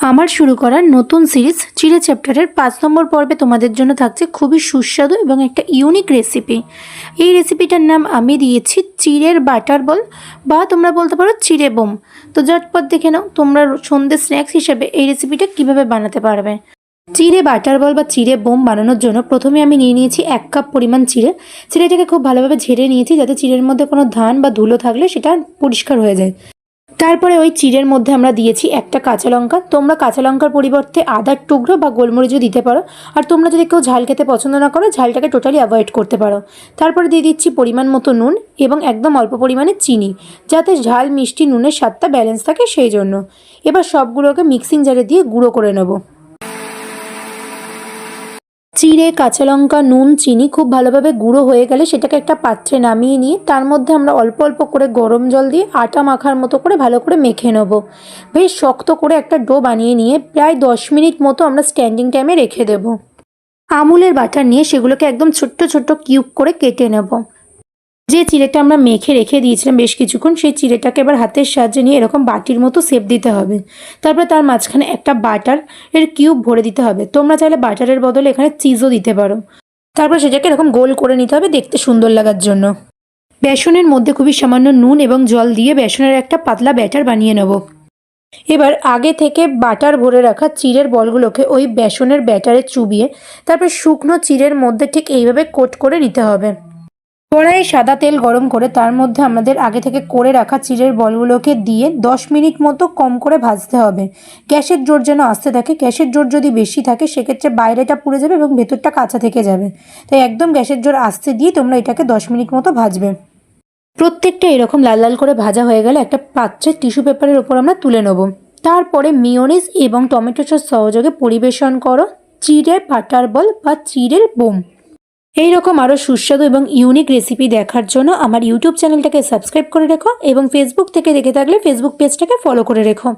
আমার শুরু করার নতুন সিরিজ চিড়ে চ্যাপ্টারের পাঁচ নম্বর পর্বে তোমাদের জন্য থাকছে খুবই সুস্বাদু এবং একটা ইউনিক রেসিপি এই রেসিপিটার নাম আমি দিয়েছি চিড়ের বাটার বল বা তোমরা বলতে পারো চিড়ে বোম। তো ঝটপট দেখে নাও তোমরা সন্ধ্যে স্ন্যাক্স হিসেবে এই রেসিপিটা কীভাবে বানাতে পারবে। চিড়ে বাটার বল বা চিড়ে বোম বানানোর জন্য প্রথমে আমি নিয়ে নিয়েছি এক কাপ পরিমাণ চিড়ে। চিড়েটাকে খুব ভালোভাবে ঝেড়ে নিয়েছি যাতে চিড়ের মধ্যে কোনো ধান বা ধুলো থাকলে সেটা পরিষ্কার হয়ে যায়। তারপরে ওই চিড়ের মধ্যে আমরা দিয়েছি একটা কাঁচা লঙ্কা। তোমরা কাঁচা লঙ্কার পরিবর্তে আদার টুকরো বা গোলমরিচও দিতে পারো। আর তোমরা যদি কেউ ঝাল খেতে পছন্দ না করো, ঝালটাকে টোটালি অ্যাভয়েড করতে পারো। তারপরে দিয়ে দিচ্ছি পরিমাণ মতো নুন এবং একদম অল্প পরিমাণে চিনি, যাতে ঝাল, মিষ্টি, নুনের স্বাদটা ব্যালেন্স থাকে সেই জন্য। এবার সবগুলোকে মিক্সিং জারে দিয়ে গুঁড়ো করে নেব। চিড়ে, কাঁচা লঙ্কা, নুন, চিনি খুব ভালোভাবে গুঁড়ো হয়ে গেলে সেটাকে একটা পাত্রে নামিয়ে নিয়ে তার মধ্যে আমরা অল্প অল্প করে গরম জল দিয়ে আটা মাখার মতো করে ভালো করে মেখে নেব। বেশ শক্ত করে একটা ডো বানিয়ে নিয়ে প্রায় দশ মিনিট মতো আমরা স্ট্যান্ডিং টাইমে রেখে দেব। আমুলের বাটার নিয়ে সেগুলোকে একদম ছোট্ট ছোট্ট কিউব করে কেটে নেব। যে চিড়েটা আমরা মেখে রেখে দিয়েছিলাম বেশ কিছুক্ষণ, সেই চিড়েটাকে এবার হাতের সাহায্যে নিয়ে এরকম বাটির মতো সেপ দিতে হবে। তারপরে তার মাঝখানে একটা বাটার এর কিউব ভরে দিতে হবে। তোমরা চাইলে বাটারের বদলে এখানে চিজও দিতে পারো। তারপর সেটাকে এরকম গোল করে নিতে হবে দেখতে সুন্দর লাগার জন্য। বেসনের মধ্যে খুবই সামান্য নুন এবং জল দিয়ে বেসনের একটা পাতলা ব্যাটার বানিয়ে নেব। এবার আগে থেকে বাটার ভরে রাখা চিড়ের বলগুলোকে ওই বেসনের ব্যাটারে চুবিয়ে, তারপর শুকনো চিড়ের মধ্যে ঠিক এইভাবে কোট করে নিতে হবে। কড়াইয়ে সাদা তেল গরম করে তার মধ্যে আমাদের আগে থেকে করে রাখা চিড়ের বলগুলোকে দিয়ে দশ মিনিট মতো কম করে ভাজতে হবে। গ্যাসের জোর যেন আসতে থাকে। গ্যাসের জোর যদি বেশি থাকে, সেক্ষেত্রে বাইরেটা পুড়ে যাবে এবং ভেতরটা কাঁচা থেকে যাবে। তাই একদম গ্যাসের জোর আসতে দিয়ে তোমরা এটাকে দশ মিনিট মতো ভাজবে। প্রত্যেকটা এরকম লাল লাল করে ভাজা হয়ে গেলে একটা পাত্রে টিস্যু পেপারের ওপর আমরা তুলে নেব। তারপরে মিওনিজ এবং টমেটো সস সহযোগে পরিবেশন করো। চিড়ের বাটার বল বা চিড়ের বোম। এই রকম আরও সুস্বাদু এবং ইউনিক রেসিপি দেখার জন্য আমার ইউটিউব চ্যানেলটাকে সাবস্ক্রাইব করে রেখো এবং ফেসবুক থেকে দেখে থাকলে ফেসবুক পেজটাকে ফলো করে রেখো।